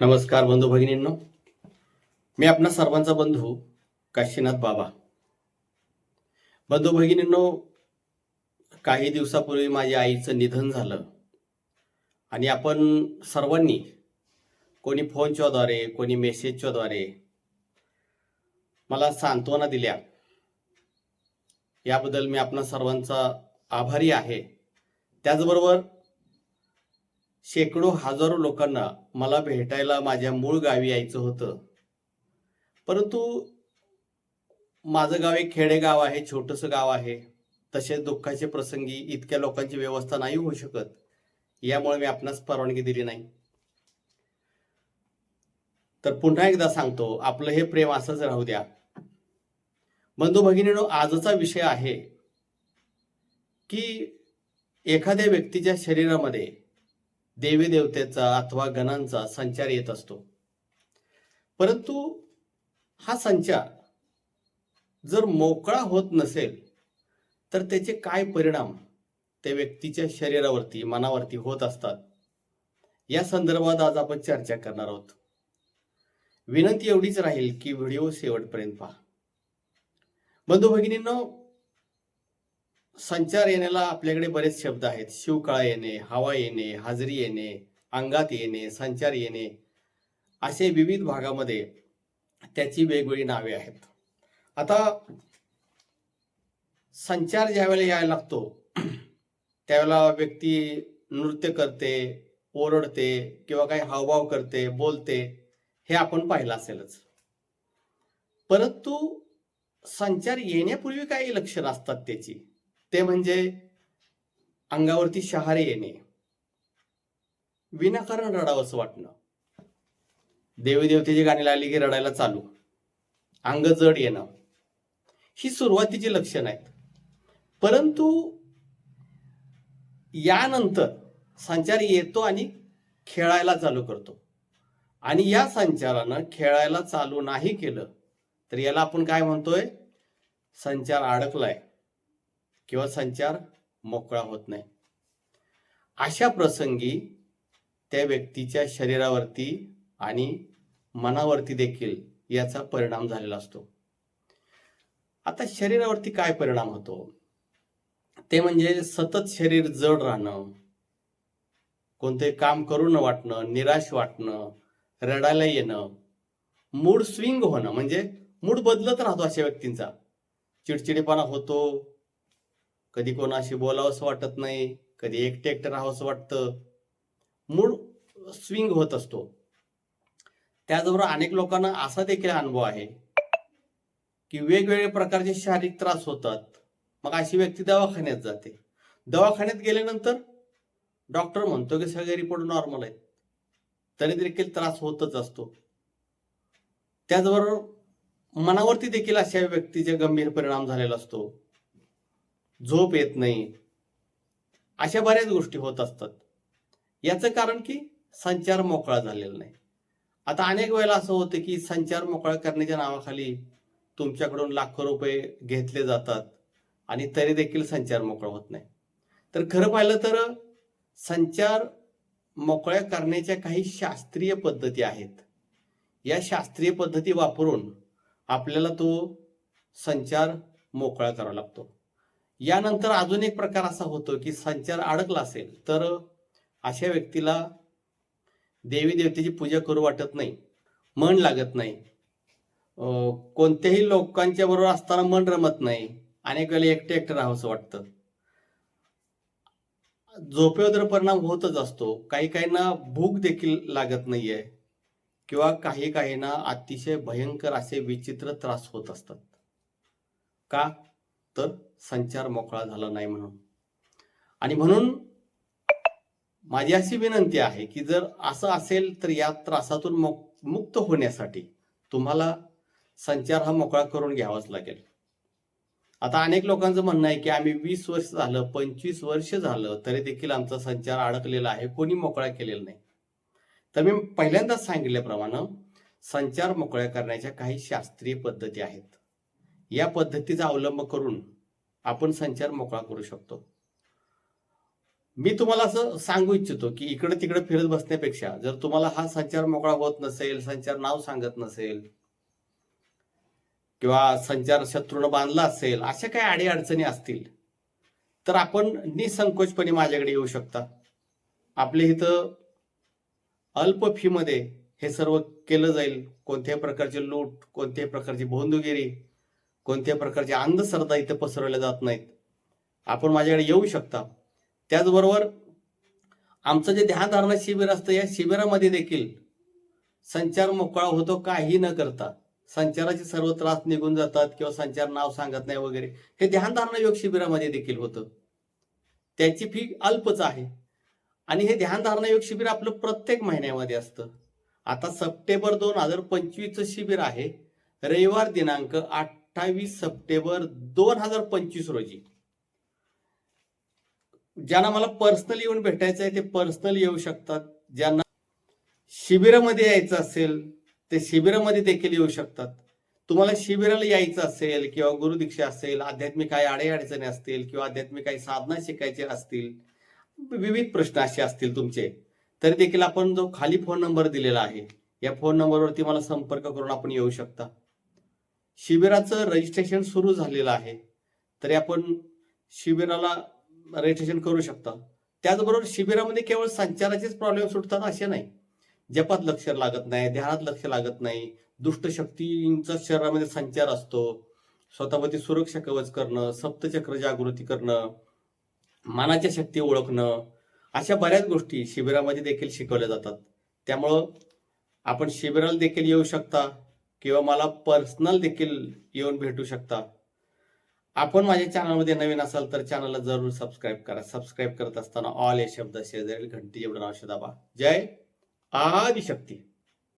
नमस्कार बंधू भगिनींनो. मी आपणा सर्वांचा बंधू काशीनाथ बाबा. बंधू भगिनींनो काही दिवसापूर्वी माझ्या आईचं निधन झालं आणि आपण सर्वांनी कोणी फोनच्याद्वारे कोणी मेसेजच्याद्वारे मला सांत्वना दिल्या. याबद्दल मी आपणा सर्वांचा आभारी आहे. त्याचबरोबर शेकडो हजारो लोकांना मला भेटायला माझ्या मूळ गावी यायचं होतं. परंतु माझं गाव एक खेडेगाव आहे छोटंसं गाव आहे. तसेच दुःखाचे प्रसंगी इतक्या लोकांची व्यवस्था नाही होऊ शकत. यामुळे मी आपणास परवानगी दिली नाही. तर पुन्हा एकदा सांगतो आपलं हे प्रेम असंच राहू द्या. बंधू भगिनीनो आजचा विषय आहे की एखाद्या व्यक्तीच्या शरीरामध्ये देवी देवतेचा अथवा गणांचा संचार येत असतो. परंतु हा संचार जर मोकळा होत नसेल तर त्याचे काय परिणाम? त्या व्यक्तीच्या शरीरावरती मनावरती होत असतात. या संदर्भात आज आपण चर्चा करणार आहोत. विनंती एवढीच राहील की व्हिडिओ शेवटपर्यंत पहा. बंधू भगिनींनो संचार येण्याला आपल्याकडे बरेच शब्द आहेत. शिवकाळा येणे हवा येणे हाजरी येणे अंगात येणे संचार येणे असे विविध भागामध्ये त्याची वेगवेगळी नावे आहेत. आता संचार ज्यावेळेला यायला लागतो त्यावेळेला व्यक्ती नृत्य करते ओरडते किंवा काही हावभाव करते बोलते हे आपण पाहिलं असेलच. परंतु संचार येण्यापूर्वी काही लक्षणं असतात त्याची. ते म्हणजे अंगावरती शहारे येणे. विनाकारण रडावंसं वाटणं. देवी देवतेची गाणी लागली की रडायला चालू. अंग जड येणं. ही सुरुवातीची लक्षणं आहेत. परंतु यानंतर संचार येतो आणि खेळायला चालू करतो. आणि या संचारानं खेळायला चालू नाही केलं तर याला आपण काय म्हणतोय? संचार अडकलाय. किंवा संचार मोकळा होत नाही. अशा प्रसंगी त्या व्यक्तीच्या शरीरावरती आणि मनावरती देखील याचा परिणाम झालेला असतो. आता शरीरावरती काय परिणाम होतो? ते म्हणजे सतत शरीर जड राहणं कोणते काम करू न वाटणं निराश वाटणं रडायला येणं मूड स्विंग होणं म्हणजे मूड बदलत राहतो अशा व्यक्तींचा. चिडचिडेपणा होतो कधी कोणाशी बोलावंसं वाटत नाही कधी एकटे एकटं राहावंसं वाटतं. मूड स्विंग होत असतो. त्याचबरोबर अनेक लोकांना असा देखील अनुभव आहे की वेगवेगळे प्रकारचे शारीरिक त्रास होतात. मग अशी व्यक्ती दवाखान्यात जाते. दवाखान्यात गेल्यानंतर डॉक्टर म्हणतो की सगळे रिपोर्ट नॉर्मल आहेत. तरी देखील त्रास होतच असतो. त्याचबरोबर मनावरती देखील अशा व्यक्तीचे गंभीर परिणाम झालेला असतो. झोप येत नाही. अशा बऱ्याच गोष्टी होत असतात. याचं कारण की संचार मोकळा झालेला नाही. आता अनेक वेळेला असं होतं की संचार मोकळा करण्याच्या नावाखाली तुमच्याकडून लाखो रुपये घेतले जातात आणि तरी देखील संचार मोकळा होत नाही. तर खरं पाहिलं तर संचार मोकळ्या करण्याच्या काही शास्त्रीय पद्धती आहेत. या शास्त्रीय पद्धती वापरून आपल्याला तो संचार मोकळा करावा लागतो. यानंतर अजून एक प्रकार असा होतो की संचार अडकला असेल तर अशा व्यक्तीला देवी देवतेची पूजा करू वाटत नाही मन लागत नाही. कोणत्याही लोकांच्या बरोबर असताना मन रमत नाही अनेक वेळेला एकटे एकटं राहावंसं वाटतं. झोपेवर तर परिणाम होतच असतो काही काहींना भूक देखील लागत नाहीये किंवा काही काहींना अतिशय भयंकर असे विचित्र त्रास होत असतात. का? तर संचार मोकळा झाला नाही म्हणून. आणि म्हणून माझी अशी विनंती आहे की जर असं असेल तर या त्रासातून मुक्त होण्यासाठी तुम्हाला संचार हा मोकळा करून घ्यावाच लागेल. आता अनेक लोकांचं म्हणणं आहे की आम्ही वीस वर्ष झालं पंचवीस वर्ष झालं तरी देखील आमचा संचार अडकलेला आहे कोणी मोकळा केलेला नाही. तर मी पहिल्यांदाच सांगितल्याप्रमाणे संचार मोकळ्या करण्याच्या काही शास्त्रीय पद्धती आहेत. या पद्धतीचा अवलंब करून आपण संचार मोकळा करू शकतो. मी तुम्हाला असं सांगू इच्छितो की इकडे तिकडे फिरत बसण्यापेक्षा जर तुम्हाला हा संचार मोकळा होत नसेल संचार नाव सांगत नसेल किंवा संचार शत्रूनं बांधला असेल अशा काही अडीअडचणी असतील तर आपण निसंकोचपणे माझ्याकडे येऊ शकता. आपल्या इथं अल्प फीमध्ये हे सर्व केलं जाईल. कोणत्याही प्रकारची लूट कोणत्याही प्रकारची भोंदुगिरी कोणत्या प्रकारच्या अंधश्रद्धा इथं पसरवल्या जात नाहीत. आपण माझ्याकडे येऊ शकता. त्याचबरोबर आमचं जे ध्यानधारणा शिबिर असतं या शिबिरामध्ये देखील संचार मोकळा होतो काही न करता. संचाराचे सर्व त्रास निघून जातात किंवा संचार नाव सांगत नाही वगैरे. हे ध्यानधारणा योग शिबिरामध्ये देखील होतं. त्याची फी अल्पच आहे. आणि हे ध्यानधारणा योग शिबिर आपलं प्रत्येक महिन्यामध्ये असतं. आता सप्टेंबर दोन हजार पंचवीसचं शिबिर आहे. रविवार दिनांक आठ अठ्ठावीस सप्टेंबर दोन हजार पंचवीस रोजी. ज्यांना मला पर्सनली येऊन भेटायचं आहे ते पर्सनली येऊ शकतात. ज्यांना शिबिरामध्ये यायचं असेल ते शिबिरामध्ये देखील येऊ शकतात. तुम्हाला शिबिराला यायचं असेल किंवा गुरुदीक्षा असेल आध्यात्मिक काही अडीअडचणी असतील किंवा आध्यात्मिक काही साधना शिकायचे असतील विविध प्रश्न असे असतील तुमचे तरी देखील आपण जो खाली फोन नंबर दिलेला आहे या फोन नंबरवरती मला संपर्क करून आपण येऊ शकता. शिबिराचं रजिस्ट्रेशन सुरू झालेलं आहे. तरी आपण शिबिराला रजिस्ट्रेशन करू शकता. त्याचबरोबर शिबिरामध्ये केवळ संचाराचेच प्रॉब्लेम सुटतात असे नाही. जपात लक्ष लागत नाही ध्यानात लक्ष लागत नाही. दुष्ट शक्तींचा शरीरामध्ये संचार असतो. स्वतःमध्ये सुरक्षा कवच करणं सप्तचक्र जागृती करणं मनाच्या शक्ती ओळखणं अशा बऱ्याच गोष्टी शिबिरामध्ये देखील शिकवल्या जातात. त्यामुळं आपण शिबिराला देखील येऊ शकता. किंवा मला पर्सनल देखील येऊन भेटू शकता आपण माझ्या चॅनलमध्ये नवीन असाल तर चॅनलला जरूर सबस्क्राईब करा. सबस्क्राईब करत असताना ऑल या शब्द शेजारी घंटी एवढं नाव दाबा जय आदिशक्ती.